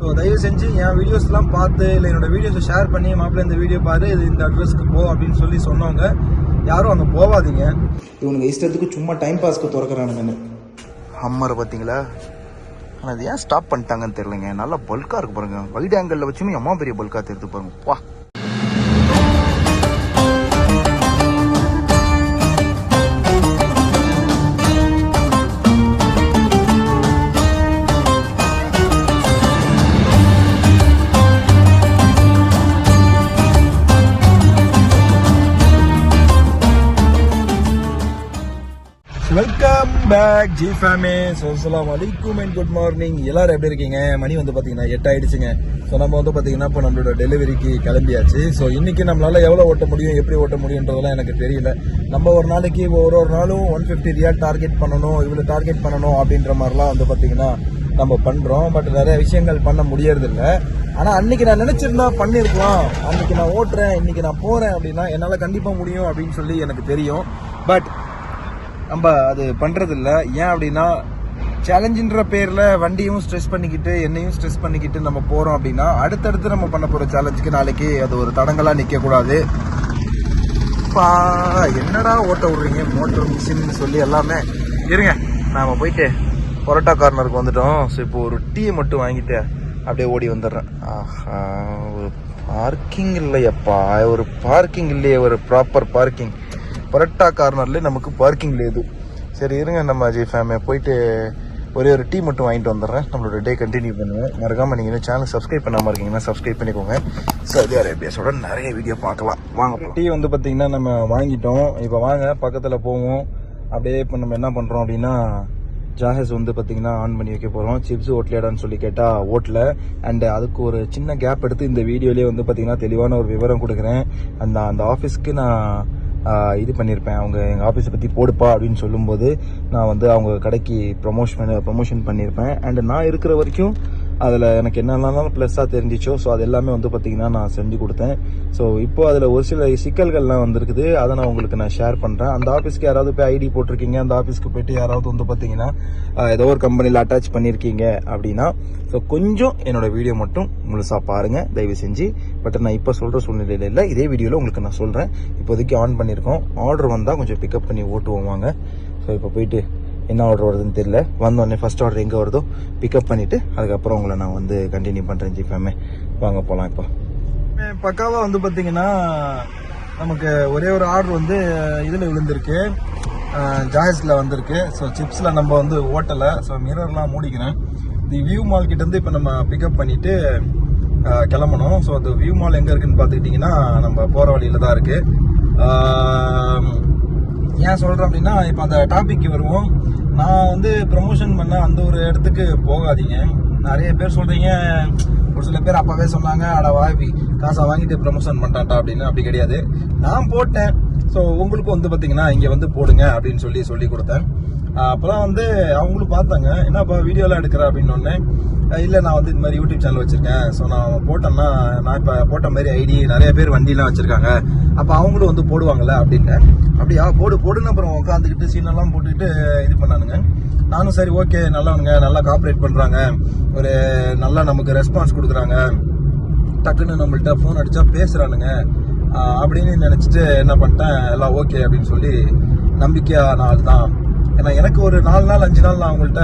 So தயவு செஞ்சு என் வீடியோஸ்லாம் பார்த்து இல்லை என்னோட வீடியோஸை ஷேர் பண்ணி மாப்பிள்ளை இந்த வீடியோ பாரு இது இந்த அட்ரஸ்க்கு போ அப்படின்னு சொல்லி சொன்னவங்க யாரும் அங்கே போகாதீங்க இவனுங்க இஷ்டத்துக்கு சும்மா டைம் பாஸ்க்கு திறக்கிறானுங்கன்னு ஹம்மரை பார்த்தீங்களா? ஆனால் அது ஏன் ஸ்டாப் பண்ணிட்டாங்கன்னு தெரியலங்க. நல்லா பல்காக இருக்கு பாருங்க. வைட் ஆங்கிளில் வச்சுமே அம்மா பெரிய பல்காக தெரியுது பாருங்க. வா. பேக் ஜி ஃபேமே ஸோ அஸ்ஸலாமு அலைக்கும் அண்ட் குட் மார்னிங் எல்லாரும் எப்படி இருக்கீங்க? மணி வந்து பார்த்தீங்கன்னா எட்டு ஆயிடுச்சுங்க ஸோ நம்ம வந்து பார்த்தீங்கன்னா இப்போ நம்மளோட டெலிவரிக்கு கிளம்பியாச்சு. ஸோ இன்னைக்கு நம்மளால் எவ்வளோ ஓட்ட முடியும் எப்படி ஓட்ட முடியுன்றதெல்லாம் எனக்கு தெரியல. நம்ம ஒரு நாளைக்கு ஒரு ஒரு நாளும் ஒன் ஃபிஃப்டி ரியால் டார்கெட் பண்ணணும் இவ்வளோ டார்கெட் பண்ணணும் அப்படின்ற மாதிரிலாம் வந்து பார்த்தீங்கன்னா நம்ம பண்ணுறோம் பட் நிறைய விஷயங்கள் பண்ண முடியறதில்ல. ஆனால் அன்னைக்கு நான் நினச்சிருந்தா பண்ணிருக்கலாம். அன்னைக்கு நான் ஓட்டுறேன் இன்னைக்கு நான் போகிறேன் அப்படின்னா என்னால் கண்டிப்பாக முடியும் அப்படின்னு சொல்லி எனக்கு தெரியும். பட் நம்ம அது பண்ணுறதில்ல ஏன் அப்படின்னா சேலஞ்சுன்ற பேர்ல வண்டியும் ஸ்ட்ரெஸ் பண்ணிக்கிட்டு என்னையும் ஸ்ட்ரெஸ் பண்ணிக்கிட்டு நம்ம போறோம் அப்படின்னா அடுத்தடுத்து நம்ம பண்ண போற சேலஞ்சுக்கு நாளைக்கு அது ஒரு தடங்களா நிக்க கூடாது பா என்னடா ஓட்ட விடுறீங்க? மோட்டர் மிஷின் சொல்லி எல்லாமே. இருங்க நாம போயிட்டு பரோட்டா கார்னருக்கு வந்துட்டோம். ஸோ இப்போ ஒரு டீ மட்டும் வாங்கிட்டு அப்படியே ஓடி வந்துடுறேன். ஆஹா ஒரு பார்க்கிங் இல்லையப்பா. ஒரு பார்க்கிங் இல்லையே ஒரு ப்ராப்பர் பார்க்கிங் பரட்டா கார்னர்லேயே நமக்கு பார்க்கிங் லேது சரி இருங்க நம்ம அஜய் ஃபேமே போயிட்டு ஒரே ஒரு டீ மட்டும் வாங்கிட்டு வந்துடுறேன். நம்மளோட டே கண்டினியூ பண்ணுவேன். மறக்காமல் நீங்கள் இன்னும் சேனல் சப்ஸ்கிரைப் பண்ணாமல் இருக்கீங்கன்னா சப்ஸ்கிரைப் பண்ணிக்கோங்க. சவுதி அரேபியாஸோட நிறைய வீடியோ பார்க்கலாம். வாங்க டீ வந்து பார்த்திங்கன்னா நம்ம வாங்கிட்டோம். இப்போ வாங்க பக்கத்தில் போவோம். அப்படியே இப்போ நம்ம என்ன பண்ணுறோம் அப்படின்னா ஜாஹஸ் வந்து பார்த்திங்கன்னா ஆன் பண்ணி வைக்க போகிறோம் சிப்ஸ் ஓட்டலையாடான்னு சொல்லி கேட்டால் ஓட்டல. அண்ட் அதுக்கு ஒரு சின்ன கேப் எடுத்து இந்த வீடியோலேயே வந்து பார்த்திங்கன்னா தெளிவான ஒரு விவரம் கொடுக்குறேன். அந்த அந்த ஆஃபீஸ்க்கு நான் இது பண்ணியிருப்பேன் அவங்க எங்கள் ஆஃபீஸை பற்றி போடுப்பா அப்படின்னு சொல்லும்போது நான் வந்து அவங்க கடைக்கு ப்ரொமோஷன் ப்ரொமோஷன் பண்ணியிருப்பேன் அண்ட் நான் இருக்கிற வரைக்கும் அதில் எனக்கு என்னென்னலாம் ப்ளஸ்ஸாக தெரிஞ்சிச்சோ ஸோ அது எல்லாமே வந்து பார்த்திங்கன்னா நான் செஞ்சு கொடுத்தேன். ஸோ இப்போ அதில் ஒரு சில சிக்கல்கள்லாம் வந்திருக்குது. அதை நான் உங்களுக்கு நான் ஷேர் பண்ணுறேன் அந்த ஆஃபீஸ்க்கு யாராவது போய் ஐடி போட்டிருக்கீங்க? அந்த ஆஃபீஸ்க்கு போயிட்டு யாராவது வந்து பார்த்தீங்கன்னா ஏதோ ஒரு கம்பெனியில் அட்டாச் பண்ணியிருக்கீங்க அப்படின்னா ஸோ கொஞ்சம் என்னோட வீடியோ மட்டும் முழுசாக பாருங்கள் தயவு செஞ்சு. பட் நான் இப்போ சொல்கிற சூழ்நிலையில் இல்லை. இதே வீடியோவில் உங்களுக்கு நான் சொல்கிறேன் இப்போதைக்கு ஆன் பண்ணியிருக்கோம் ஆர்டர் வந்தால் கொஞ்சம் பிக்கப் பண்ணி ஓட்டுவோம் வாங்க. ஸோ இப்போ போயிட்டு என்ன ஆர்டர் வருதுன்னு தெரியல. வந்தோடனே ஃபர்ஸ்ட் ஆர்டர் எங்கே வருதோ பிக்கப் பண்ணிவிட்டு அதுக்கப்புறம் உங்களை நான் வந்து கண்டினியூ பண்ணுறேன் ஜிஃபேமே வாங்க போகலாம் இப்போ. பக்காவாக வந்து பார்த்தீங்கன்னா நமக்கு ஒரே ஒரு ஆர்டர் வந்து இதில் விழுந்திருக்கு. ஜாயஸில் வந்திருக்கு. ஸோ சிப்ஸில் நம்ம வந்து ஓட்டலை. ஸோ மிரர்லாம் மூடிக்கிறேன். தி வியூ மால் கிட்டேருந்து இப்போ நம்ம பிக்கப் பண்ணிவிட்டு கிளம்பணும். ஸோ அந்த வியூ மால் எங்கே இருக்குன்னு பார்த்துக்கிட்டிங்கன்னா நம்ம போகிற வழியில் தான் இருக்குது ஏன் சொல்கிறோம் அப்படின்னா இப்போ அந்த டாபிக் வருவோம். நான் வந்து ப்ரமோஷன் பண்ண அந்த ஒரு இடத்துக்கு போகாதீங்க. நிறைய பேர் சொல்கிறீங்க ஒரு சில பேர் அப்பாவே சொன்னாங்க அட வாவி காசை வாங்கிட்டு ப்ரமோஷன் பண்ணிட்டான்டா அப்படின்னு அப்படி கிடையாது. நான் போட்டேன். ஸோ உங்களுக்கும் வந்து பார்த்தீங்கன்னா இங்கே வந்து போடுங்க அப்படின்னு சொல்லி சொல்லி கொடுத்தேன். அப்பதான் வந்து அவங்களும் பார்த்தாங்க என்னப்பா வீடியோலாம் எடுக்கிற? அப்படின்னு ஒன்னே இல்லை நான் வந்து இந்த மாதிரி யூடியூப் சேனல் வச்சுருக்கேன். ஸோ நான் போட்டேன்னா நான் இப்போ போட்ட மாதிரி ஐடி நிறைய பேர் வண்டிலாம் வச்சுருக்காங்க. அப்போ அவங்களும் வந்து போடுவாங்கள்ல அப்படின்ட்டு. அப்படியா போடு போடுன்னு அப்புறம் உட்காந்துக்கிட்டு சீனெல்லாம் போட்டுக்கிட்டு இது பண்ணானுங்க. நானும் சரி ஓகே நல்லவனுங்க நல்லா காப்பரேட் பண்ணுறாங்க ஒரு நல்லா நமக்கு ரெஸ்பான்ஸ் கொடுக்குறாங்க. டக்குன்னு நம்மள்ட்ட ஃபோன் அடித்தா பேசுகிறானுங்க அப்படின்னு நினச்சிட்டு என்ன பண்ணிட்டேன் எல்லாம் ஓகே அப்படின்னு சொல்லி நம்பிக்கையான ஆள் தான் ஏன்னா எனக்கு ஒரு நாலு நாள் அஞ்சு நாள் நான் அவங்கள்ட்ட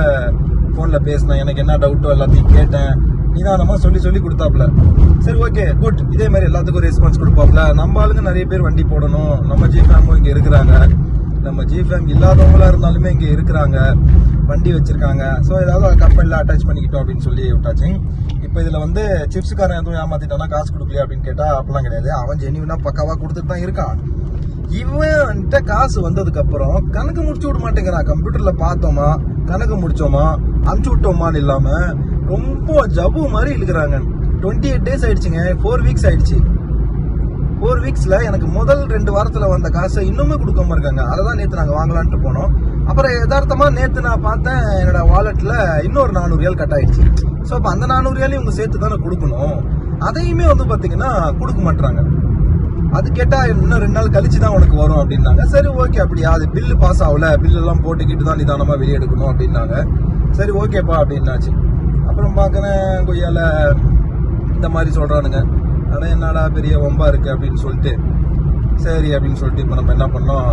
ஃபோனில் பேசினேன். எனக்கு என்ன டவுட்டோ எல்லாத்தையும் கேட்டேன். நிதானமாக சொல்லி சொல்லி கொடுத்தாப்புல. சரி ஓகே குட் இதே மாதிரி எல்லாத்துக்கும் ரெஸ்பான்ஸ் கொடுப்பாப்ல நம்ம ஆளுங்க நிறைய பேர் வண்டி போடணும். நம்ம ஜி ஃபேமும் இங்கே இருக்கிறாங்க. நம்ம ஜி ஃபேம் இல்லாதவங்களா இருந்தாலுமே இங்கே இருக்கிறாங்க. வண்டி வச்சுருக்காங்க. ஸோ ஏதாவது கம்பெனியில் அட்டாச் பண்ணிக்கிட்டோம் அப்படின்னு சொல்லி விட்டாச்சு. இப்போ இதில் வந்து சிப்ஸுக்காரன் எதுவும் ஏமாத்திட்டானா காசு கொடுக்கலையா அப்படின்னு கேட்டால் அப்படிலாம் கிடையாது. அவன் ஜெனியூனா பக்காவாக கொடுத்துட்டு தான் இருக்கான். இவன்கிட்ட காசு வந்ததுக்கு அப்புறம் கணக்கு முடிச்சு விட மாட்டேங்கிறான் கம்ப்யூட்டர்ல பார்த்தோமா? கணக்கு முடிச்சோமா? அமுச்சு விட்டோமான்னு இல்லாம ரொம்ப ஜபு மாதிரி இழுக்கிறாங்க. டுவெண்ட்டி எயிட் டேஸ் ஆயிடுச்சுங்க. ஃபோர் வீக்ஸ் ஆயிடுச்சு. ஃபோர் வீக்ஸில் எனக்கு முதல் ரெண்டு வாரத்தில் வந்த காசை இன்னுமே கொடுக்காம இருக்காங்க. அதை தான் நேற்று நாங்கள் வாங்கலான்ட்டு போனோம். அப்புறம் யதார்த்தமாக நேற்று நான் பார்த்தேன் என்னோட வாலெட்டில் இன்னொரு நானூறு கட் ஆயிடுச்சு. ஸோ அப்போ அந்த நானூறு இவங்க சேர்த்து தானே கொடுக்கணும்? அதையுமே வந்து பார்த்தீங்கன்னா கொடுக்க மாட்டுறாங்க அது கேட்டால் இன்னும் ரெண்டு நாள் கழிச்சு தான் உனக்கு வரும் அப்படின்னாங்க. சரி ஓகே அப்படியா. அது பில்லு பாஸ் ஆகல. பில்லெல்லாம் போட்டுக்கிட்டு தான் நிதானமாக வெளியே எடுக்கணும் அப்படின்னாங்க. சரி ஓகேப்பா அப்படின்னாச்சு. அப்புறம் பார்க்குறேன் கொய்யால இந்த மாதிரி சொல்கிறானுங்க ஆனால் என்னடா பெரிய வம்பா இருக்குது அப்படின்னு சொல்லிட்டு. சரி அப்படின்னு சொல்லிட்டு இப்போ நம்ம என்ன பண்ணோம்?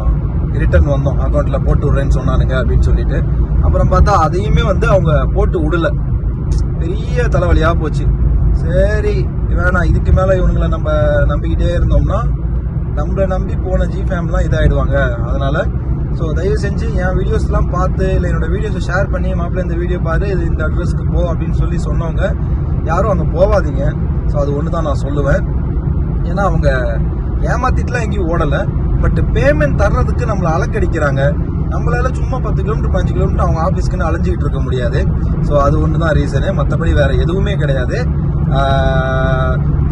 ரிட்டர்ன் வந்தோம். அக்கௌண்ட்டில் போட்டு விட்றேன்னு சொன்னானுங்க அப்படின்னு சொல்லிட்டு. அப்புறம் பார்த்தா அதையுமே வந்து அவங்க போட்டு விடல. பெரிய தலைவலியாக போச்சு. சரி வேணாம் இதுக்கு மேலே இவனுங்களை நம்ம நம்பிக்கிட்டே இருந்தோம்னா நம்மளை நம்பி போன ஜி ஃபேம்லாம் இதாகிடுவாங்க அதனால் ஸோ தயவு செஞ்சு என் வீடியோஸ்லாம் பார்த்து இல்லை என்னோட வீடியோஸை ஷேர் பண்ணி மாப்பிள்ள இந்த வீடியோ பாரு இது இந்த அட்ரஸ்க்கு போ அப்படின்னு சொல்லி சொன்னவங்க யாரும் அங்கே போகாதீங்க ஸோ அது ஒன்று தான் நான் சொல்லுவேன். ஏன்னா அவங்க ஏமாத்திட்டுலாம் எங்கேயும் ஓடலை. பட் பேமெண்ட் தர்றதுக்கு நம்மளை அலக்கடிக்கிறாங்க. நம்மளால சும்மா பத்து கிலோமீட்டர் பதினஞ்சு கிலோமீட்டர் அவங்க ஆஃபீஸ்க்குன்னு அலைஞ்சிக்கிட்டு இருக்க முடியாது. ஸோ அது ஒன்று தான் ரீசனு மற்றபடி வேறு எதுவுமே கிடையாது.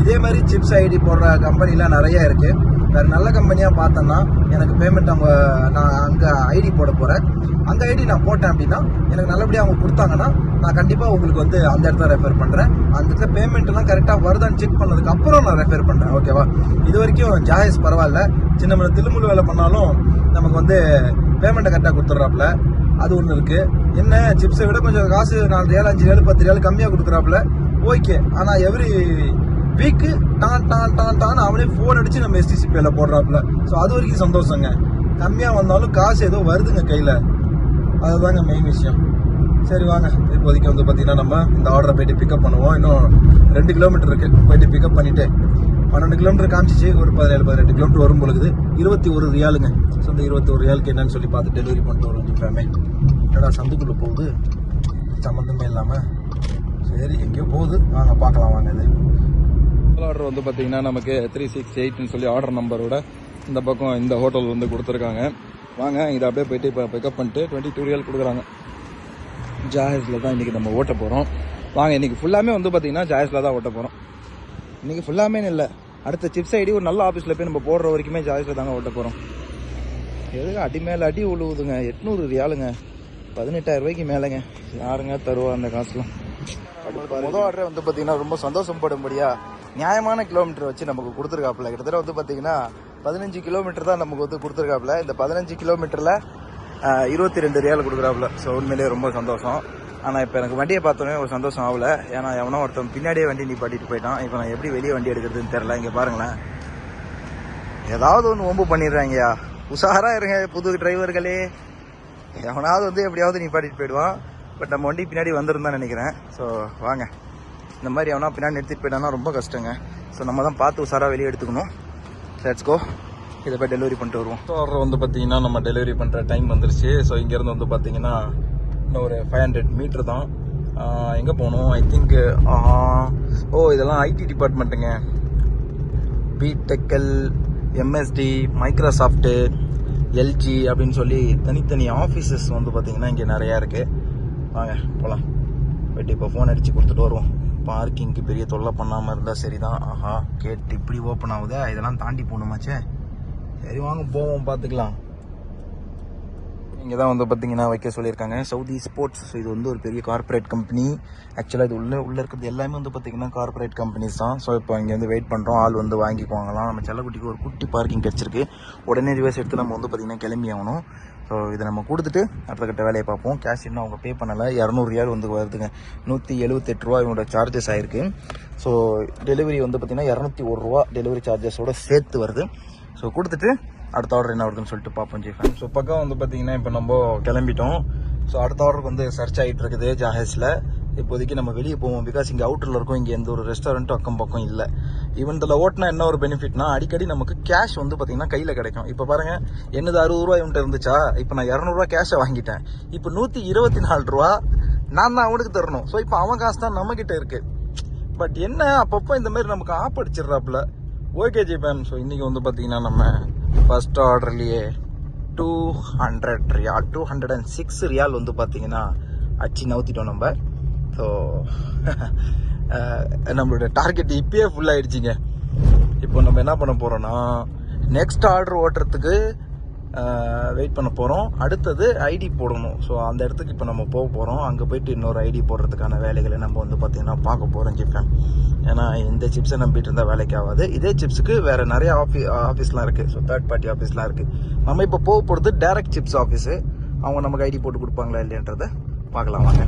இதே மாதிரி சிப்ஸ் ஐடி போடுற கம்பெனிலாம் நிறைய இருக்குது வேறு நல்ல கம்பெனியாக பார்த்தோன்னா எனக்கு பேமெண்ட் அவங்க நான் அங்கே ஐடி போட போகிறேன் அந்த ஐடி நான் போட்டேன் அப்படின்னா எனக்கு நல்லபடியாக அவங்க கொடுத்தாங்கன்னா நான் கண்டிப்பாக உங்களுக்கு வந்து அந்த இடத்துல ரெஃபர் பண்ணுறேன் அந்த இடத்துல பேமெண்ட்லாம் கரெக்டாக வருதான்னு செக் பண்ணதுக்கு அப்புறம் நான் ரெஃபர் பண்ணுறேன் ஓகேவா இது வரைக்கும் ஜாயஸ் பரவாயில்ல. சின்ன சின்ன திருமுழு வேலை பண்ணாலும் நமக்கு வந்து பேமெண்ட்டை கரெக்டாக கொடுத்துட்றாப்புல. அது ஒன்று இருக்குது என்ன சிப்ஸை விட கொஞ்சம் காசு நாலு ஏழு அஞ்சு ஏழு பத்து ஏழு கம்மியாக கொடுக்குறாப்புல. ஓகே. ஆனால் எவ்ரி வீக்கு டான் டான் டான் டான் அவனே ஃபோன் அடித்து நம்ம எஸ்டிசிபியில் போடுறாப்புல. ஸோ அது வரைக்கும் சந்தோஷங்க. கம்மியாக வந்தாலும் காசு ஏதோ வருதுங்க கையில். அதுதாங்க மெயின் விஷயம். சரி வாங்க. இப்போதைக்கு வந்து பார்த்தீங்கன்னா நம்ம இந்த ஆர்டரை போயிட்டு பிக்கப் பண்ணுவோம். இன்னும் ரெண்டு கிலோமீட்டர் இருக்குது போயிட்டு பிக்கப் பண்ணிவிட்டு பன்னெண்டு கிலோமீட்டர் காமிச்சிச்சு. ஒரு பதினேழு பதினெட்டு கிலோமீட்டர் வரும் பொழுது இருபத்தி ஒரு ரியாலுங்க. ஸோ இந்த இருபத்தி ஒரு ரியாலுக்கு என்னன்னு சொல்லி பார்த்து டெலிவரி பண்ணிட்டு வரும் ஃபேமே ஏன்னா சந்துக்குள்ளே போகுது? சம்மந்தமே இல்லாமல் சரி எங்கேயோ போகுது. வாங்க பார்க்கலாம் வாங்க இது. ஆர்டர் வந்து பார்த்தீங்கன்னா நமக்கு த்ரீ சிக்ஸ் எயிட்னு சொல்லி ஆர்டர் நம்பரோட இந்த பக்கம் இந்த ஹோட்டல் வந்து கொடுத்துருக்காங்க. வாங்க இதை அப்படியே போயிட்டு இப்போ பிக்கப் பண்ணிட்டு டுவெண்ட்டி டூ ரியல் கொடுக்குறாங்க. ஜாயஸில் தான் இன்றைக்கி நம்ம ஓட்ட போகிறோம் வாங்க இன்றைக்கி ஃபுல்லாமே வந்து பார்த்தீங்கன்னா ஜாயஸில் தான் ஓட்ட போகிறோம் இன்றைக்கி ஃபுல்லாமே இல்லை. அடுத்த சிப்ஸ் ஐடி ஒரு நல்ல ஆஃபீஸில் போய் நம்ம போடுற வரைக்குமே ஜாயஸில் தாங்க ஓட்ட போகிறோம் எதுக்கு அடி மேலே அடி உழுவுதுங்க? எட்நூறு ரியாலுங்க பதினெட்டாயிரம் ரூபாய்க்கு மேலேங்க. யாருங்க தருவா அந்த காசுலாம்? முதல் ஆர்டரே வந்து பார்த்தீங்கன்னா ரொம்ப சந்தோஷப்படும்படியா நியாயமான கிலோமீட்டர் வச்சு நமக்கு கொடுத்துருக்காப்புல. கிட்டத்தட்ட வந்து பார்த்தீங்கன்னா பதினஞ்சு கிலோமீட்டர் தான் நமக்கு வந்து கொடுத்துருக்காப்புல. இந்த பதினஞ்சு கிலோமீட்டரில் இருபத்தி ரெண்டு ரியால் கொடுக்குறாப்புல. ஸோ உண்மையிலேயே ரொம்ப சந்தோஷம். ஆனால் இப்போ எனக்கு வண்டியை பார்த்தோன்னே ஒரு சந்தோஷம் ஆகல. ஏன்னா எவனோ ஒருத்தன் பின்னாடியே வண்டி நிப்பாட்டிட்டு போயிட்டான். இப்போ நான் எப்படி வெளியே வண்டி எடுக்கிறதுன்னு தெரில இங்கே பாருங்களேன். ஏதாவது ஒன்று ஒம்பு பண்ணிடுறாங்கய்யா. உஷாராக இருங்க புது டிரைவர்களே எவனாவது வந்து எப்படியாவது நிப்பாட்டிட்டு போயிடுவான். பட் நம்ம வண்டி பின்னாடி வந்துருந்தான் நினைக்கிறேன். ஸோ வாங்க. இந்த மாதிரி அவனா பின்னாடி நிறுத்திட்டு போயிட்டானா ரொம்ப கஷ்டங்க. ஸோ நம்ம தான் பார்த்து உசாராக வெளியே எடுத்துக்கணும். லெட்ஸ் கோ இதை போய் டெலிவரி பண்ணிட்டு வருவோம். ஸோ ஆர்டர் வந்து பார்த்தீங்கன்னா நம்ம டெலிவரி பண்ணுற டைம் வந்துருச்சு. ஸோ இங்கேருந்து வந்து பார்த்தீங்கன்னா இன்னும் ஒரு ஃபைவ் ஹண்ட்ரட் மீட்ரு தான் எங்கே போகணும்? ஐ திங்க் ஓ இதெல்லாம் ஐடி டிபார்ட்மெண்ட்டுங்க பிடெக்கல் எம்எஸ்டி மைக்ரோசாஃப்ட்டு எல்ஜி அப்படின்னு சொல்லி தனித்தனி ஆஃபீஸஸ் வந்து பார்த்திங்கன்னா இங்கே நிறையா இருக்குது வாங்க போகலாம் போயிட்டு இப்போ ஃபோன் அடித்து கொடுத்துட்டு வருவோம். பார்க்கிங்க்கு பெரிய தொல்லை பண்ணாமல் இருந்தால் சரி தான் ஆஹா கேட்டு இப்படி ஓப்பன் ஆகுதே? இதெல்லாம் தாண்டி போகணுமாச்சே? சரி வாங்க போவோம் பார்த்துக்கலாம். இங்கே தான் வந்து பார்த்தீங்கன்னா வைக்க சொல்லியிருக்காங்க. சவுதி ஸ்போர்ட்ஸ் இது வந்து ஒரு பெரிய கார்ப்பரேட் கம்பெனி ஆக்சுவலாக இது உள்ளே உள்ளே இருக்கிறது எல்லாமே வந்து பார்த்தீங்கன்னா கார்ப்பரேட் கம்பெனிஸ் தான். ஸோ இப்போ இங்கே வந்து வெயிட் பண்ணுறோம் ஆள் வந்து வாங்கிக்குவாங்களாம். நம்ம செல்லக்குட்டிக்கு ஒரு குட்டி பார்க்கிங் கிடச்சிருக்கு. உடனே ரிவர்ஸ் எடுத்து நம்ம வந்து பார்த்திங்கன்னா கிளம்பி ஆகணும். ஸோ இதை நம்ம கொடுத்துட்டு அடுத்த கட்ட வேலையை பார்ப்போம். கேஷ் இன்னும் அவங்க பே பண்ணலை. இரநூறு ரியால் வந்து வருதுங்க. நூற்றி எழுபத்தெட்டு ரூபா இவங்களோட சார்ஜஸ் ஆயிருக்கு. ஸோ டெலிவரி வந்து பார்த்தீங்கன்னா இரநூத்தி ஒரு ரூபா டெலிவரி சார்ஜஸோட சேர்த்து வருது. ஸோ கொடுத்துட்டு அடுத்த ஆர்டர் என்ன வருதுன்னு சொல்லிட்டு பார்ப்போம் ஜீஃபன் ஸோ பக்கம் வந்து பார்த்திங்கன்னா இப்போ நம்ம கிளம்பிட்டோம். ஸோ அடுத்த ஆர்டருக்கு வந்து சர்ச் ஆகிட்டு இருக்குது ஜாஹேஸில் இப்போதைக்கு நம்ம வெளியே போவோம். பிகாஸ் இங்கே அவுட்டரில் இருக்கும். இங்கே எந்த ஒரு ரெஸ்டாரண்ட்டும் அக்கம் பக்கம் இல்லை. ஈவன் இதில் ஓட்டினா என்ன ஒரு பெனிஃபிட்னா அடிக்கடி நமக்கு கேஷ் வந்து பார்த்தீங்கன்னா கையில் கிடைக்கும். இப்போ பாருங்க என்னது அறுபது ரூபா இவன்ட்டு இருந்துச்சா? இப்போ நான் இரநூறுவா கேஷை வாங்கிட்டேன். இப்போ நூற்றி இருபத்தி நாலு ரூபா நான் தான் அவனுக்கு தரணும். ஸோ இப்போ அவன் காசு தான் நம்மக்கிட்ட இருக்குது பட் என்ன அப்பப்போ இந்த மாதிரி நமக்கு ஆப் அடிச்சிடுறாப்புல? ஓகே ஜி மேம் ஸோ இன்றைக்கி வந்து பார்த்தீங்கன்னா நம்ம first ஆர்டர்லேயே two hundred riyal two hundred and six riyal வந்து பார்த்தீங்கன்னா அச்சு நவுத்திட்டோம் நம்ம. ஸோ நம்மளோட டார்கெட் இப்பயே ஃபுல் ஆயிடுச்சுங்க. இப்போ நம்ம என்ன பண்ண போகிறோன்னா நெக்ஸ்ட் ஆர்டர் ஓட்டுறதுக்கு வெயிட் பண்ண போகிறோம் அடுத்தது ஐடி போடணும். ஸோ அந்த இடத்துக்கு இப்போ நம்ம போக போகிறோம் அங்கே போயிட்டு இன்னொரு ஐடி போடுறதுக்கான வேலைகளை நம்ம வந்து பார்த்திங்கன்னா பார்க்க போகிறோம் ஜிஃபேன் ஏன்னா இந்த சிப்ஸை நம்பிட்டு இருந்தால் வேலைக்கு ஆகாது. இதே சிப்ஸுக்கு வேறு நிறைய ஆஃபீ ஆஃபீஸ்லாம் இருக்குது ஸோ தேர்ட் பார்ட்டி ஆஃபீஸ்லாம் இருக்குது நம்ம இப்போ போக போகிறது டேரக்ட் சிப்ஸ் ஆஃபீஸு அவங்க நமக்கு ஐடி போட்டு கொடுப்பாங்களா இல்லைன்றதை பார்க்கலாம் வாங்க.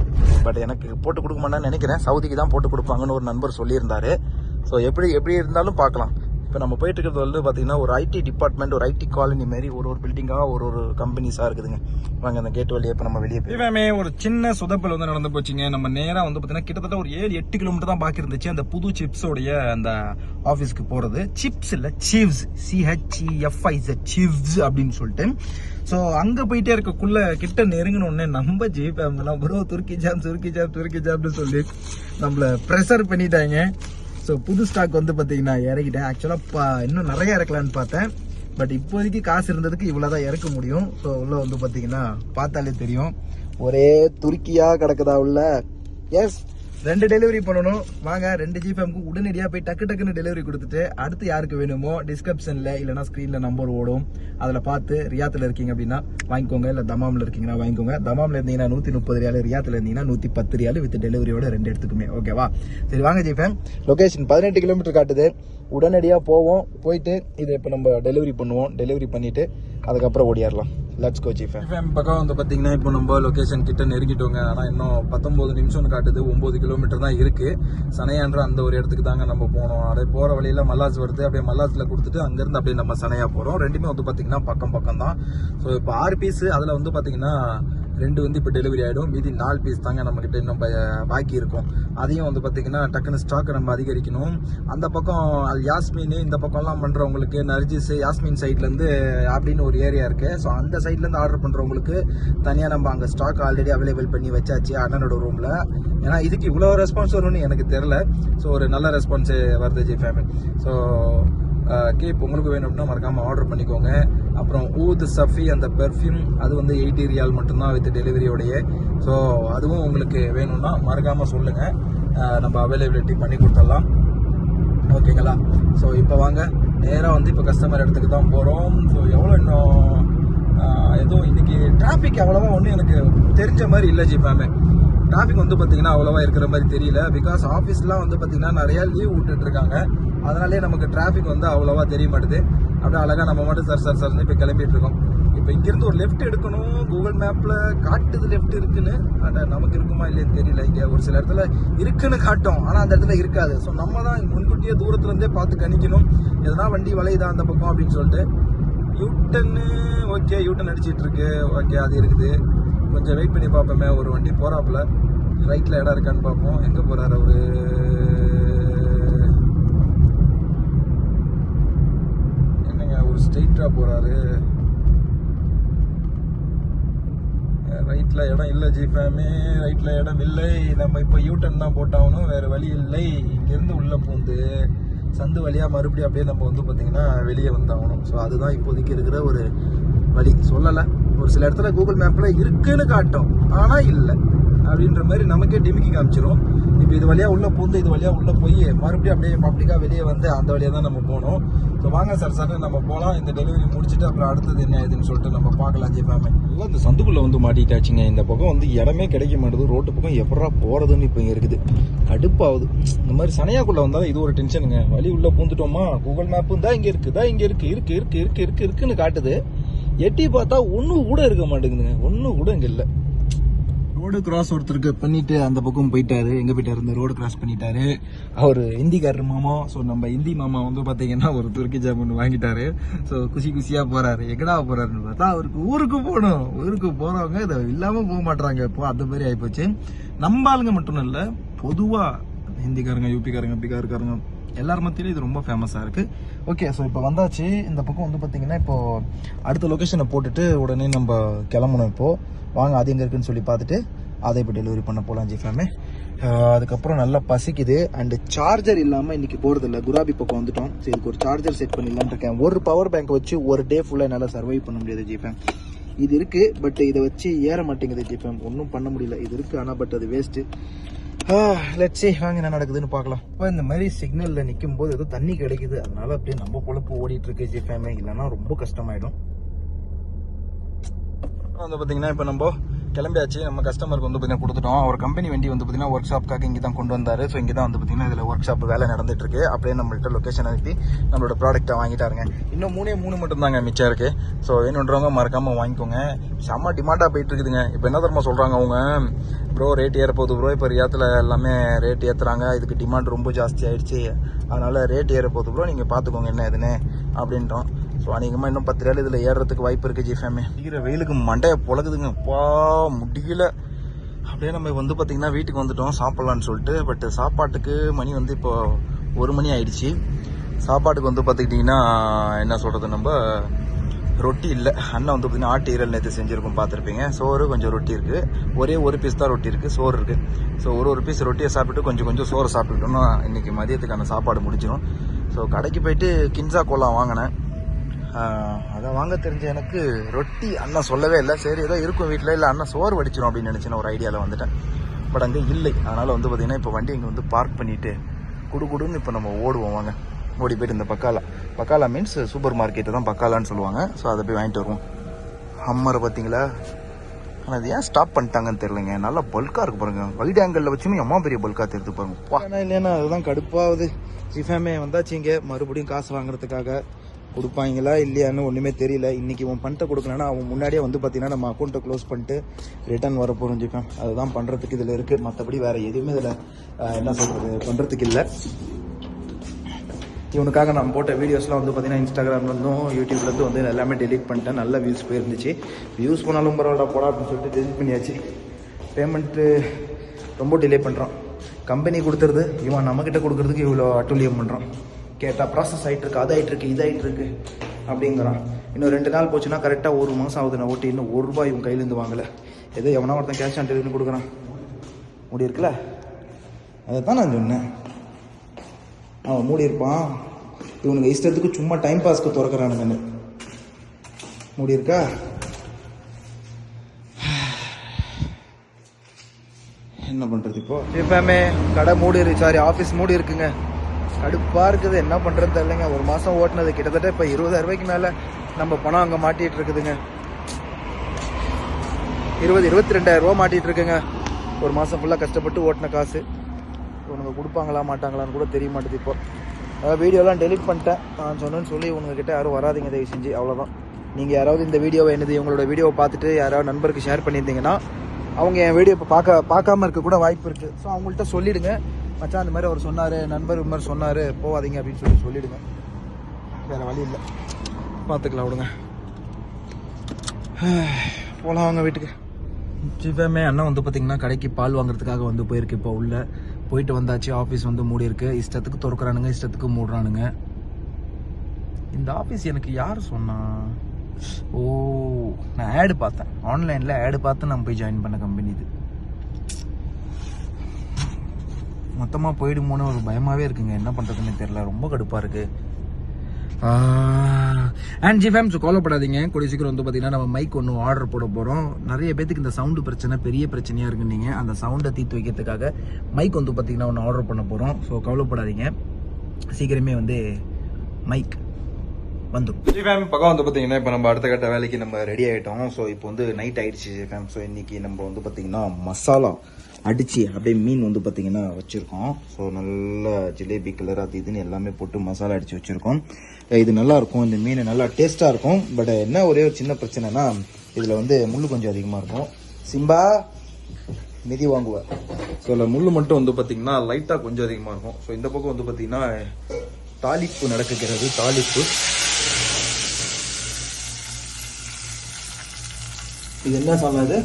பட் எனக்கு போட்டு கொடுக்க மாட்டேன்னு நினைக்கிறேன். சவுதிக்கு தான் போட்டு கொடுப்பாங்கன்னு ஒரு நண்பர் சொல்லியிருந்தாரு. ஸோ எப்படி எப்படி இருந்தாலும் பார்க்கலாம். இப்போ நம்ம போயிட்டு இருக்கிறது வந்து பார்த்தீங்கன்னா ஒரு ஐடி டிபார்ட்மெண்ட் ஒரு ஐடி காலனி மாதிரி ஒரு ஒரு பில்டிங்காக ஒரு ஒரு கம்பெனிஸாக இருக்குதுங்க. வாங்க அந்த கேட் வழியே இப்போ நம்ம வெளியே போய் இவமே ஒரு சின்ன சுதப்பில் வந்து நடந்து போச்சுங்க. நம்ம நேராக வந்து பார்த்தீங்கன்னா கிட்டத்தட்ட ஒரு ஏழு எட்டு கிலோமீட்டர் தான் பாக்கி இருந்துச்சு. அந்த புது சிப்ஸோடைய அந்த ஆஃபீஸ்க்கு போகிறது சிப்ஸ் இல்லை சிவ்ஸ் சிஹெச்இஎஃப்ஐஸ் சிவ்ஸ் அப்படின்னு சொல்லிட்டு. ஸோ அங்கே போயிட்டே இருக்கக்குள்ள கிட்ட நெருங்கின நம்ம ஜெயிப்பேன் ப்ரோ துருக்கி ஜாம் துருக்கி ஜாம் துருக்கி ஜாம்னு சொல்லி நம்மள ப்ரெஷர் பண்ணிட்டாங்க. ஸோ புது ஸ்டாக் வந்து பார்த்தீங்கன்னா இறக்கிட்டேன். ஆக்சுவலாக இன்னும் நிறைய இறக்கலான்னு பார்த்தேன். பட் இப்போதைக்கு காசு இருந்ததுக்கு இவ்வளோதான் இறக்க முடியும். ஸோ உள்ள வந்து பார்த்தீங்கன்னா பார்த்தாலே தெரியும். ஒரே துருக்கியாக கிடக்குதா உள்ள? எஸ் ரெண்டு டெலிவரி பண்ணணும். வாங்க ரெண்டு ஜிஃபேம்க்கு உடனடியாக போய் டக்கு டக்குன்னு டெலிவரி கொடுத்துட்டு அடுத்து யாருக்கு வேணுமோ டிஸ்கிரிப்ஷனில் இல்லைனா ஸ்க்ரீனில் நம்பர் ஓடும். அதில் பார்த்து ரியாத்தில் இருக்கீங்க அப்படின்னா வாங்கிக்கோங்க. இல்லை தமாமில் இருக்கீங்கன்னா வாங்கிக்கோங்க. தமாமில் இருந்தீங்கன்னா நூற்றி முப்பது ரியாலு ரியாத்தில் இருந்தீங்கன்னா நூற்றி பத்து ரியாலு வித் டெலிவரியோட ரெண்டு எடுத்துக்குமே. ஓகேவா சரி வாங்க ஜிஃபேம் லொக்கேஷன் பதினெட்டு கிலோமீட்டர் காட்டுது. உடனடியாக போவோம். போயிட்டு இதை இப்போ நம்ம டெலிவரி பண்ணுவோம். டெலிவரி பண்ணிவிட்டு அதுக்கப்புறம் ஓடியாரலாம். லெட்ஸ் கோச்சி ஜிஃபேம் ஜிஃபேம் பக்கம் வந்து பார்த்தீங்கன்னா இப்போ நம்ம லொக்கேஷன் கிட்ட நெருங்கிட்டோங்க. ஆனால் இன்னும் பத்தொம்போது நிமிஷம்னு காட்டுது. ஒம்பது கிலோமீட்டர் தான் இருக்குது சனையான்ற அந்த ஒரு இடத்துக்கு தாங்க நம்ம போனோம். அப்படியே போகிற வழியில் மல்லாஸ் வருது. அப்படியே மல்லாஸில் கொடுத்துட்டு அங்கேருந்து அப்படியே நம்ம சனையாக போகிறோம் ரெண்டுமே வந்து பார்த்தீங்கன்னா பக்கம் பக்கம் தான் ஸோ இப்போ ஆறு அதில் வந்து பார்த்தீங்கன்னா ரெண்டு வந்து இப்போ டெலிவரி ஆகிடும் மீதி நாலு பீஸ் தாங்க நம்மக்கிட்ட இன்னும் பாக்கி இருக்கும். அதையும் வந்து பார்த்திங்கன்னா டக்குன்னு ஸ்டாக்கை நம்ம அதிகரிக்கணும். அந்த பக்கம் அது யாஸ்மின் இந்த பக்கம்லாம் பண்ணுறவங்களுக்கு நர்ஜிஸ் யாஸ்மின் சைட்லேருந்து அப்படின்னு ஒரு ஏரியா இருக்குது ஸோ அந்த சைட்லேருந்து ஆர்டர் பண்ணுறவங்களுக்கு தனியாக நம்ம அங்கே ஸ்டாக் ஆல்ரெடி அவைலபிள் பண்ணி வச்சாச்சு அண்ணனோட ரூமில் ஏன்னா இதுக்கு இவ்வளோ ரெஸ்பான்ஸ் வரும்னு எனக்கு தெரில ஸோ ஒரு நல்ல ரெஸ்பான்ஸு வருது ஜி ஃபேமிலி. ஸோ கேப் உங்களுக்கு வேணும்னா மறக்காமல் ஆர்டர் பண்ணிக்கோங்க. அப்புறம் ஊத் சஃபி அந்த பெர்ஃப்யூம் அது வந்து எயிட்டி ரியால் மட்டும்தான் வித் டெலிவரியோடைய ஸோ அதுவும் உங்களுக்கு வேணும்னா மறக்காமல் சொல்லுங்கள் நம்ம அவைலபிலிட்டி பண்ணி கொடுத்துடலாம். ஓகேங்களா ஸோ இப்போ வாங்க. நேராக வந்து இப்போ கஸ்டமர் இடத்துக்கு தான் போகிறோம் ஸோ எவ்வளோ இன்னும்? எதுவும் இன்றைக்கி டிராஃபிக் அவ்வளோவா ஒன்றும் எனக்கு தெரிஞ்ச மாதிரி இல்லை ஜிப்பாமே டிராஃபிக் வந்து பார்த்திங்கன்னா அவ்வளோவா இருக்கிற மாதிரி தெரியல. பிகாஸ் ஆஃபீஸ்லாம் வந்து பார்த்தீங்கன்னா நிறையா லீவ் விட்டுட்டு இருக்காங்க. அதனாலே நமக்கு டிராஃபிக் வந்து அவ்வளோவா தெரிய மாட்டுது. அப்படியே அழகாக நம்ம மட்டும் சார் சார் சார்னு இப்போ கிளம்பிட்டு இருக்கோம் இப்போ இங்கேருந்து ஒரு லெஃப்ட் எடுக்கணும். கூகுள் மேப்பில் காட்டுது லெஃப்ட் இருக்குன்னு. ஆனால் நமக்கு இருக்குமா இல்லைன்னு தெரியல இங்கே. ஒரு சில இடத்துல இருக்குன்னு காட்டும். ஆனால் அந்த இடத்துல இருக்காது. ஸோ நம்ம தான் முன்கூட்டியே தூரத்துலேருந்தே பார்த்து கணிக்கணும். எதனா வண்டி வளையுதா அந்த பக்கம் அப்படின்னு சொல்லிட்டு. யூட்டன்னு ஓகே யூட்டன் அடிச்சிட்டு இருக்கு ஓகே அது இருக்குது. கொஞ்சம் வெயிட் பண்ணி பார்ப்போமே. ஒரு வண்டி போகிறாப்புல ரைட்டில் இடம் இருக்கான்னு பார்ப்போம். எங்கே போகிறாரு ஒரு ஸ்ட்ரெயிட்டாக போகிறாரு ரைட்டில் இடம் இல்லை ஜிஃபேமே ரைட்டில் இடம் இல்லை. நம்ம இப்போ யூட்டன் தான் போட்டாகணும் வேறு வழி இல்லை. இங்கேருந்து உள்ளே பூந்து சந்து வழியாக மறுபடியும் அப்படியே நம்ம வந்து பார்த்திங்கன்னா வெளியே வந்தாகணும். ஸோ அதுதான் இப்போதைக்கு இருக்கிற ஒரு வழி. சொல்லலை. ஒரு சில இடத்துல கூகுள் மேப்பில் இருக்குன்னு காட்டும் ஆனால் இல்லை. அப்படின்ற மாதிரி நமக்கே டிமிக்கி காமிச்சிடும் இப்போ இது வழியாக உள்ளே பூந்து இது வழியாக உள்ளே போய் மறுபடியும் அப்படியே பப்ளிக்காக வெளியே வந்து அந்த வழியாக தான் நம்ம போகணும். ஸோ வாங்க சார் சார் நம்ம போகலாம் இந்த டெலிவரி முடிச்சுட்டு அப்புறம் அடுத்தது என்ன இதுன்னு சொல்லிட்டு நம்ம பார்க்கலாம் ஜெய்பாமே எல்லாம் இந்த சந்துக்குள்ளே வந்து மாட்டிட்டாச்சுங்க இந்த பக்கம் வந்து இடமே கிடைக்க மாட்டேது. ரோட்டு பக்கம் எப்படா போகிறதுன்னு இப்போ இங்கே இருக்குது. கடுப்பாகுது. இந்த மாதிரி சனையாக்குள்ளே வந்தால் இது ஒரு டென்ஷனுங்க வழி உள்ளே பூந்துட்டோமா? கூகுள் மேப்பும் தான் இங்கே இருக்குது தான் இங்கே இருக்கு இருக்குது இருக்கு இருக்குது இருக்கு இருக்குன்னு காட்டுது. எட்டி பார்த்தா ஒன்றும் கூட இருக்க மாட்டேங்குதுங்க. ஒன்றும் கூட இங்கே இல்லை. ரோடு கிராஸ் ஒருத்தருக்கு பண்ணிட்டு அந்த பக்கம் போயிட்டாரு. எங்க போயிட்டாரு? இந்த ரோடு கிராஸ் பண்ணிட்டாரு. அவர் ஹிந்திக்காரர் மாமா. ஸோ நம்ம ஹிந்தி மாமா வந்து பாத்தீங்கன்னா ஒரு துருக்கி ஜாமுன் வாங்கிட்டாரு. ஸோ குஷி குஷியா போறாரு. எங்கடா போறாருன்னு பார்த்தா அவருக்கு ஊருக்கு போகணும். ஊருக்கு போறவங்க இதை இல்லாம போக மாட்டாங்க இப்போ அந்த மாதிரி ஆயிப்போச்சு. நம்ம ஆளுங்க மட்டும் இல்ல பொதுவா ஹிந்திக்காரங்க யூபிக்காரங்க பிகாருக்காரங்க எல்லார் மத்தியிலும் இது ரொம்ப ஃபேமஸாக இருக்குது ஓகே ஸோ இப்போ வந்தாச்சு. இந்த பக்கம் வந்து பார்த்தீங்கன்னா இப்போது அடுத்த லொக்கேஷனை போட்டுட்டு உடனே நம்ம கிளம்பணும் இப்போது வாங்க அது எங்கே இருக்குன்னு சொல்லி பார்த்துட்டு அதை இப்போ டெலிவரி பண்ண போகலாம் ஜிஃபேமே அதுக்கப்புறம் நல்லா பசிக்குது. அண்டு சார்ஜர் இல்லாமல் இன்றைக்கி போகிறதில்ல குராபி பக்கம் வந்துட்டோம். ஸோ இதுக்கு ஒரு சார்ஜர் செட் பண்ணிடலான்னு இருக்கேன். ஒரு பவர் பேங்க் வச்சு ஒரு டே ஃபுல்லாக என்னால் சர்வை பண்ண முடியாது ஜிஃபேம் இது இருக்குது பட் இதை வச்சு ஏற மாட்டேங்குது ஜிஃபேம் ஒன்றும் பண்ண முடியல. இது இருக்குது ஆனால் பட் அது வேஸ்ட்டு லெட்ஸ் வாங்க என்ன நடக்குதுன்னு பார்க்கலாம். இப்போ இந்த மாதிரி சிக்னல்ல நிற்கும் போது ஏதோ தண்ணி கிடைக்குது. அதனால அப்படியே நம்ம பொழப்பு ஓடிட்டு இருக்கு ஜிஃபேமே இல்லைன்னா ரொம்ப கஷ்டமாயிடும். வந்து பார்த்தீங்கன்னா இப்போ நம்ம கிளம்பியாச்சு. நம்ம கஸ்டமருக்கு வந்து பார்த்தீங்கன்னா கொடுத்துட்டோம். அவர் கம்பெனி வண்டி வந்து பார்த்தீங்கன்னா ஒர்க் ஷாப்க்காக இங்கே தான் கொண்டு வந்தார். ஸோ இங்கே தான் வந்து பார்த்தீங்கன்னா இதில் ஒர்க் ஷாப் வேலை நடந்துட்டு இருக்கு அப்படியே நம்மள்ட்ட லொக்கேஷன் அனுப்பி நம்மளோட ப்ராடக்ட்டை வாங்கிட்டாருங்க. இன்னும் மூணே மூணு மட்டும் தாங்க மிச்சம் இருக்கு. ஸோ வேணுன்றவங்க மறக்காமல் வாங்கிக்கோங்க. செம்ம டிமாண்டாக போயிட்டு இருக்குதுங்க இப்போ என்ன தெரியுமா சொல்கிறாங்க அவங்க? ப்ரோ ரேட் ஏற போகுது ப்ரோ இப்போ ரியாத்தில் எல்லாமே ரேட் ஏற்றுறாங்க இதுக்கு டிமாண்ட் ரொம்ப ஜாஸ்தி ஆயிடுச்சு. அதனால் ரேட் ஏற போகுது ப்ரோ நீங்கள் பார்த்துக்கோங்க என்ன ஏதுன்னு. அப்படின்றோம். ஸோ அநேகமாக இன்னும் பத்து ரூபாய் இதில் ஏறுறதுக்கு வாய்ப்பு இருக்குது ஜி ஃபேமே வெயிலுக்கு மண்டையை புழகுதுங்க பா முடியல. அப்படியே நம்ம வந்து பார்த்திங்கன்னா வீட்டுக்கு வந்துட்டோம் சாப்பிட்லான்னு சொல்லிட்டு. பட் சாப்பாட்டுக்கு மணி வந்து இப்போ ஒரு மணி ஆயிடுச்சு. சாப்பாட்டுக்கு வந்து பார்த்துக்கிட்டிங்கன்னா என்ன சொல்கிறது நம்ம? ரொட்டி இல்லை. அண்ணன் வந்து பார்த்தீங்கன்னா ஆட்டு ஈரல் நேற்று செஞ்சுருக்கோம் பார்த்துருப்பீங்க சோறு கொஞ்சம் ரொட்டி இருக்குது ஒரே ஒரு பீஸ் தான் ரொட்டி இருக்குது சோறு இருக்குது ஸோ ஒரு ஒரு பீஸ் ரொட்டியை சாப்பிட்டு கொஞ்சம் கொஞ்சம் சோறு சாப்பிட்டுட்டோம்னா இன்றைக்கி மதியத்துக்கான சாப்பாடு முடிஞ்சிடும் ஸோ கடைக்கு போயிட்டு கின்சா கோலா வாங்கினேன். அதை வாங்க தெரிஞ்ச எனக்கு ரொட்டி அண்ணன் சொல்லவே இல்லை. சரி ஏதோ இருக்கும் வீட்டில் இல்லை அண்ணன் சோறு வடிச்சிடும் அப்படின்னு நினச்சின ஒரு ஐடியாவில் வந்துட்டேன். பட் அங்கே இல்லை. அதனால் வந்து பார்த்திங்கன்னா இப்போ வண்டி இங்கே வந்து பார்க் பண்ணிவிட்டு குடு குடுன்னு இப்போ நம்ம ஓடுவோம் வாங்க. ஓடி போயிட்டு இந்த பக்காலா. பக்காலா மீன்ஸ் சூப்பர் மார்க்கெட்டு தான் பக்காலான்னு சொல்லுவாங்க. ஸோ அதை போய் வாங்கிட்டு வருவோம். ஹம்மரை பார்த்தீங்களா ஆனால் அது ஏன் ஸ்டாப் பண்ணிட்டாங்கன்னு தெரிலங்க நல்லா பல்காக இருக்கு பாருங்க. வைட் ஆங்கிளில் வச்சுமே அம்மா பெரிய பல்காக தெரிஞ்சு பாருங்க. இல்லைன்னா அதுதான் கடுப்பாகுது. ஜிஃபேமே வந்தாச்சு இங்கே. மறுபடியும் காசு வாங்குறதுக்காக. கொடுப்பாங்களா இல்லையான்னு ஒன்றுமே தெரியல. இன்னைக்கு இவன் பண்ணிட்ட கொடுக்கலன்னா அவன் முன்னாடியே வந்து பார்த்தீங்கன்னா நம்ம அக்கௌண்ட்டை க்ளோஸ் பண்ணிட்டு ரிட்டர்ன் வர புரிஞ்சுப்பேன் அதுதான் பண்ணுறதுக்கு இதில் இருக்குது மற்றபடி வேறு எதுவுமே இதில் என்ன சொல்கிறது பண்ணுறதுக்கு இல்லை. இவனுக்காக நான் போட்ட வீடியோஸ்லாம் வந்து பார்த்தீங்கன்னா இன்ஸ்டாகிராம்லேருந்தும் யூடியூப்லேருந்து வந்து எல்லாமே டெலீட் பண்ணிட்டேன். நல்ல வியூஸ் போயிருந்துச்சு. வியூஸ் போனாலும் பரவாயில்ல போடா அப்படின்னு சொல்லிட்டு டெலிட் பண்ணியாச்சு. பேமெண்ட்டு ரொம்ப டிலே பண்ணுறான் கம்பெனி கொடுத்துருது இவன் நம்மக்கிட்ட கொடுக்குறதுக்கு இவ்வளோ அட்டூழியம் பண்ணுறான் கேட்டால் ப்ராசஸ் ஆகிட்டு இருக்கு அதாயிட்டு இருக்கு இதாயிட்டு இருக்கு அப்படிங்கிறான். இன்னும் ரெண்டு நாள் போச்சுன்னா கரெக்டாக ஒரு மாதம் ஆகுது. நான் ஓட்டி இன்னும் ஒரு ரூபாய் இவன் கையிலேருந்து வாங்கலை. எதோ எவனா ஒருத்தன் கேஷ் ஆன் டெலிவரி கொடுக்குறான். மூடி இருக்குல்ல? அதை தான் நான் சொன்னேன். அவன் மூடி இருப்பான். இவனுக்கு இஷ்டத்துக்கு சும்மா டைம் பாஸ்க்கு திறக்கிறானுங்கன்னு. மூடி இருக்கா? என்ன பண்ணுறது இப்போ? எப்பவுமே கடை மூடி இருக்கு சாரி ஆஃபீஸ் மூடி இருக்குங்க. கடுப்பாக இருக்குது. என்ன பண்ணுறது தெரியலங்க. ஒரு மாதம் ஓட்டினது. கிட்டத்தட்ட இப்போ இருபதாயிரம் ரூபாய்க்கு மேலே நம்ம பணம் அங்கே மாட்டிகிட்டு இருக்குதுங்க. இருபது இருபத்தி ரெண்டாயிரம் ரூபா மாட்டிகிட்டு இருக்குங்க. ஒரு மாதம் ஃபுல்லாக கஷ்டப்பட்டு ஓட்டின காசு. உனக்கு கொடுப்பாங்களா மாட்டாங்களான்னு கூட தெரிய மாட்டேது இப்போ. அதாவது வீடியோலாம் டெலிட் பண்ணிட்டேன். நான் சொன்னேன்னு சொல்லி உங்ககிட்ட யாரும் வராதிங்க தயவு செஞ்சு. அவ்வளோதான் நீங்கள் யாராவது இந்த வீடியோவை என்னது இவங்களோட வீடியோவை பார்த்துட்டு யாராவது நண்பருக்கு ஷேர் பண்ணியிருந்தீங்கன்னா அவங்க என் வீடியோ இப்போ பார்க்க பார்க்காம இருக்க கூட வாய்ப்பு இருக்குது ஸோ அவங்கள்ட்ட சொல்லிவிடுங்க மச்சான் அந்த மாதிரி அவர் சொன்னார் நண்பர் இந்த மாதிரி சொன்னார் போகாதீங்க அப்படின்னு சொல்லி சொல்லிடுங்க. வேறு வழி இல்லை. பார்த்துக்கலாம் விடுங்க. போகலாம் வாங்க வீட்டுக்கு. ஜிஃபேமே அண்ணன் வந்து பார்த்தீங்கன்னா கடைக்கு பால் வாங்குறதுக்காக வந்து போயிருக்கு. இப்போ உள்ள போயிட்டு வந்தாச்சு ஆஃபீஸ் வந்து மூடி இருக்கு. இஷ்டத்துக்கு திறக்கிறானுங்க இஷ்டத்துக்கு மூடுறானுங்க. இந்த ஆஃபீஸ் எனக்கு யார் சொன்னா? ஓ நான் ஆடு பார்த்தேன். ஆன்லைனில் ஆடு பார்த்து நான் போய் ஜாயின் பண்ண கம்பெனி இது. மொத்தமாக போயிடுமோன்னு ஒரு பயமாகவே இருக்குங்க. என்ன பண்ணுறதுன்னு தெரியல. ரொம்ப கடுப்பாக இருக்குது அண்ட் ஜி ஃபேம்ஸ் கவலைப்படாதீங்க. கூடிய சீக்கிரம் வந்து பார்த்தீங்கன்னா நம்ம மைக் ஒன்று ஆர்டர் போட போகிறோம் நிறைய பேத்துக்கு இந்த சவுண்டு பிரச்சனை பெரிய பிரச்சனையாக இருக்குன்னீங்க அந்த சவுண்டை தீர்த்து வைக்கிறதுக்காக மைக் வந்து பார்த்தீங்கன்னா ஒன்று ஆர்டர் பண்ண போகிறோம் ஸோ கவலைப்படாதீங்க. சீக்கிரமே வந்து மைக் வந்துடும். ஜி ஃபேம் பக்கம் வந்து பார்த்தீங்கன்னா இப்போ நம்ம அடுத்த கட்ட வேலைக்கு நம்ம ரெடி ஆகிட்டோம் ஸோ இப்போ வந்து நைட் ஆயிடுச்சு ஃபேம் ஸோ இன்னைக்கு நம்ம வந்து பார்த்தீங்கன்னா மசாலா அடிச்சு அப்படியே மீன் வந்து பார்த்தீங்கன்னா வச்சுருக்கோம். ஸோ நல்ல ஜிலேபி கலர் அது இதுன்னு எல்லாமே போட்டு மசாலா அடித்து வச்சுருக்கோம். இது நல்லாயிருக்கும் இந்த மீன் நல்லா டேஸ்ட்டாக இருக்கும். பட் என்ன ஒரே ஒரு சின்ன பிரச்சனைனா இதில் வந்து முள் கொஞ்சம் அதிகமாக இருக்கும். சிம்பா மிதி வாங்குவேன் ஸோ இல்லை முள் மட்டும் வந்து பார்த்தீங்கன்னா லைட்டாக கொஞ்சம் அதிகமாக இருக்கும். ஸோ இந்த பக்கம் வந்து பார்த்தீங்கன்னா தாளிப்பு நடக்குகிறது தாளிப்பு. இது என்ன சொன்னது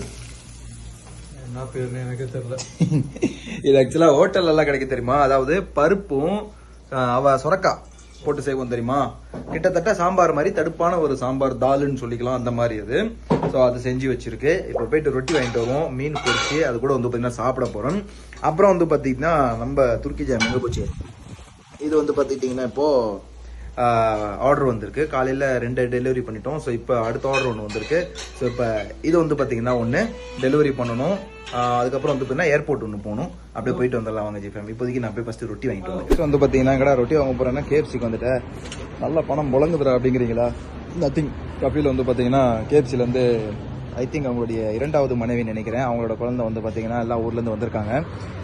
என்ன பேருன்னு எனக்கே தெரியல. இது ஆக்சுவலா ஹோட்டல்ல எல்லாம் கிடைக்க தெரியுமா? அதாவது பருப்பும் அவ சொரக்கா போட்டு செய்வோம் தெரியுமா? கிட்டத்தட்ட சாம்பார் மாதிரி தடுப்பான ஒரு சாம்பார் தாலுன்னு சொல்லிக்கலாம் அந்த மாதிரி அது. ஸோ அது செஞ்சு வச்சிருக்கு. இப்போ போயிட்டு ரொட்டி வாங்கிட்டு வருவோம். மீன் பொரிச்சு அது கூட வந்து பார்த்தீங்கன்னா சாப்பிட போறோம். அப்புறம் வந்து பார்த்தீங்கன்னா நம்ம துருக்கி ஜாம் எங்கே போச்சு? இது வந்து பார்த்துக்கிட்டிங்கன்னா இப்போ ஆர்டர் வந்திருக்கு. காலையில் ரெண்டு டெலிவரி பண்ணிட்டோம். ஸோ இப்போ அடுத்த ஆர்டர் ஒன்று வந்திருக்கு. ஸோ இப்போ இது வந்து பார்த்தீங்கன்னா ஒன்று டெலிவரி பண்ணணும். அதுக்கப்புறம் வந்து பார்த்தீங்கன்னா ஏர்போர்ட் ஒன்று போகணும். அப்படியே போயிட்டு வந்துடலாம் வாங்க ஜி ஃபேம் இப்போதைக்கு நான் போய் ஃபஸ்ட்டு ரொட்டி வாங்கிட்டு வரேன் வந்து பார்த்தீங்கன்னா கடை ரொட்டி வாங்க போகிறேன்னா கேஎஃப்சிக்கு வந்துட்டேன். நல்ல பணம் முழங்குதுடா அப்படிங்கிறீங்களா? நத்திங் கபில் வந்து பார்த்தீங்கன்னா கேஎஃப்சிலேருந்து ஐ திங்க் அவங்களுடைய இரண்டாவது மனைவி நினைக்கிறேன். அவங்களோட குழந்தை வந்து பார்த்தீங்கன்னா எல்லா ஊர்லேருந்து வந்திருக்காங்க.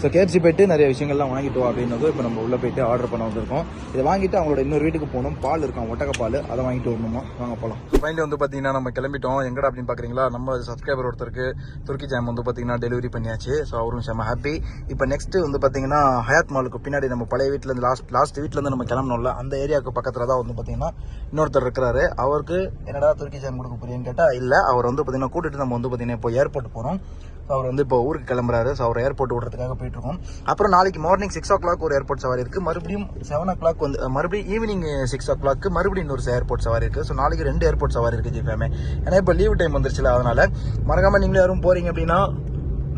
ஸோ கேப்சி போயிட்டு நிறைய விஷயங்கள்லாம் வாங்கிட்டு வா அப்படின்னதும் இப்போ நம்ம உள்ளே போயிட்டு ஆர்டர் பண்ண வந்திருக்கோம். இதை வாங்கிட்டு அவங்களோட இன்னொரு வீட்டுக்கு போகணும். பால் இருக்கும் ஒட்டக்கப்பால் அதை வாங்கிட்டு வரணுமா? வாங்க போகலாம் ஃபைனலி வந்து பார்த்தீங்கன்னா நம்ம கிளம்பிட்டோம். எங்கடா அப்படின்னு பார்க்குறீங்களா நம்ம சப்ஸ்கிரைபர் ஒருத்தருக்கு துருக்கி ஜாம் வந்து பார்த்தீங்கன்னா டெலிவரி பண்ணியாச்சு. ஸோ அவரும் செம்ம ஹாப்பி இப்போ நெக்ஸ்ட் வந்து பார்த்தீங்கன்னா ஹயாத் மாலுக்கு பின்னாடி நம்ம பழைய வீட்டிலேருந்து லாஸ்ட் லாஸ்ட் வீட்டிலேருந்து நம்ம கிளம்பணும்ல. அந்த ஏரியாவுக்கு பக்கத்தில் தான் வந்து பார்த்தீங்கன்னா இன்னொருத்தர் இருக்கிறாரு. அவருக்கு என்னடா துருக்கி ஜாம் கொடுக்க போறீங்கன்னு கேட்டால் இல்லை. அவர் வந்து பார்த்தீங்கன்னா விட்டுட்டு நம்ம வந்து பார்த்தீங்கன்னா இப்போ ஏர்போர்ட் போகிறோம் ஸோ அவர் வந்து இப்போ ஊருக்கு கிளம்புறாரு. ஸோ அவர் ஏர்போர்ட் விடுறதுக்காக போயிட்டுருக்கோம் அப்புறம் நாளைக்கு மார்னிங் சிக்ஸ் ஓ கிளாக் ஒரு ஏர்போர்ட் சவாரி இருக்குது மறுபடியும் செவன் ஓ கிளாக் வந்து மறுபடியும் ஈவினிங் சிக்ஸ் ஓ கிளாக்கு மறுபடியும் இன்னொரு ஏர்போர்ட் சவாரி இருக்குது ஸோ நாளைக்கு ரெண்டு ஏர்போர்ட் சவாரி இருக்குது ஜிஃபேமே ஏன்னா இப்போ லீவ் டைம் வந்துருச்சுல அதனால் மறக்காமல் நீங்களும் யாரும் போகிறீங்க அப்படின்னா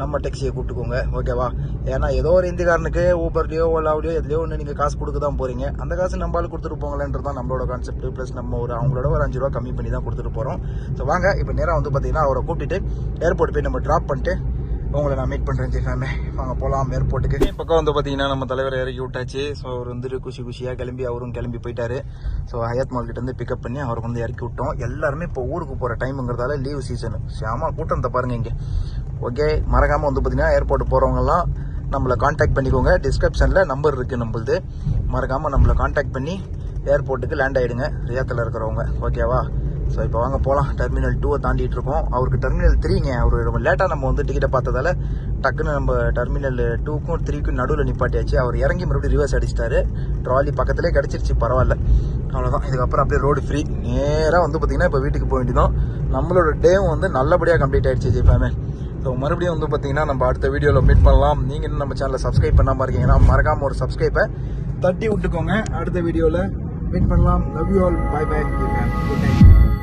நம்ம டேக்ஸியை கூப்பிட்டுக்கோங்க ஓகேவா ஏன்னா ஏதோ ஒரு இந்திக்காரனுக்கு ஊபர்லையோ ஓலாவிலையோ எதுலையோ ஒன்று நீங்கள் காசு கொடுக்க தான் போகிறீங்க அந்த காசு நம்மளால கொடுத்துட்டு போங்களேன்றது தான் நம்மளோட கான்செப்ட் ப்ளஸ் நம்ம ஒரு அவங்களோட ஒரு அஞ்சு ரூபா கம்மி பண்ணி தான் கொடுத்துட்டு போகிறோம் ஸோ வாங்க இப்போ நேராக வந்து பார்த்தீங்கன்னா அவரை கூப்பிட்டுட்டு ஏர்போர்ட் போய் நம்ம ட்ராப் பண்ணிட்டு உங்களை நான் மீட் பண்ணுறேன் ஜிஃபேமே வாங்க போகலாம் ஏர்போர்ட்டுக்கு பக்கம் வந்து பார்த்தீங்கன்னா நம்ம தலைவரை இறக்கி விட்டாச்சு. ஸோ அவர் வந்துட்டு குஷி குஷியாக கிளம்பி அவரும் கிளம்பி போயிட்டாரு. ஸோ ஹயாத் மால்கிட்டேருந்து பிக்கப் பண்ணி அவருக்கு வந்து இறக்கி விட்டோம். எல்லாருமே இப்போ ஊருக்கு போகிற டைமுங்கிறதால லீவ் சீசனு சாமா கூட்டத்தை பாருங்க இங்கே. ஓகே மறக்காமல் வந்து பார்த்தீங்கன்னா ஏர்போர்ட் போகிறவங்கலாம் நம்மளை காண்டாக்ட் பண்ணிக்கோங்க. டிஸ்கிரிப்ஷனில் நம்பர் இருக்குது நம்மளுது. மறக்காமல் நம்மளை காண்டாக்ட் பண்ணி ஏர்போர்ட்டுக்கு லேண்ட் ஆகிடுங்க ரியாத்தில் இருக்கிறவங்க. ஓகேவா ஸோ இப்போ வாங்க போகலாம் டெர்மினல் டூவை தாண்டிட்டு இருக்கோம். அவருக்கு டெர்மினல் த்ரீங்க அவர் ரொம்ப லேட்டாக நம்ம வந்து டிக்கெட்டை பார்த்ததால டக்குன்னு நம்ம டெர்மினல் டூக்கும் த்ரீக்கும் நடுவில் நிப்பாட்டியாச்சு. அவர் இறங்கி மறுபடியும் ரிவர்ஸ் அடிச்சிட்டாரு. ட்ராலி பக்கத்துலேயே கிடச்சிருச்சு. பரவாயில்ல. அவ்வளோதான் இதுக்கப்புறம் அப்படியே ரோடு ஃப்ரீ நேராக வந்து பார்த்தீங்கன்னா இப்போ வீட்டுக்கு போக வேண்டியதான் நம்மளோட டேவும் வந்து நல்லபடியாக கம்ப்ளீட் ஆகிடுச்சி ஜெய்ஃபாமே ஸோ மறுபடியும் வந்து பார்த்தீங்கன்னா நம்ம அடுத்த வீடியோவில் மீட் பண்ணலாம். நீங்கள் இன்னும் நம்ம சேனலை சப்ஸ்கிரைப் பண்ணாமல் இருக்கீங்கன்னா மறக்காமல் ஒரு சப்ஸ்கிரைப்பை தட்டி விட்டுக்கோங்க. அடுத்த வீடியோவில் மீட் பண்ணலாம். Love you all bye bye good night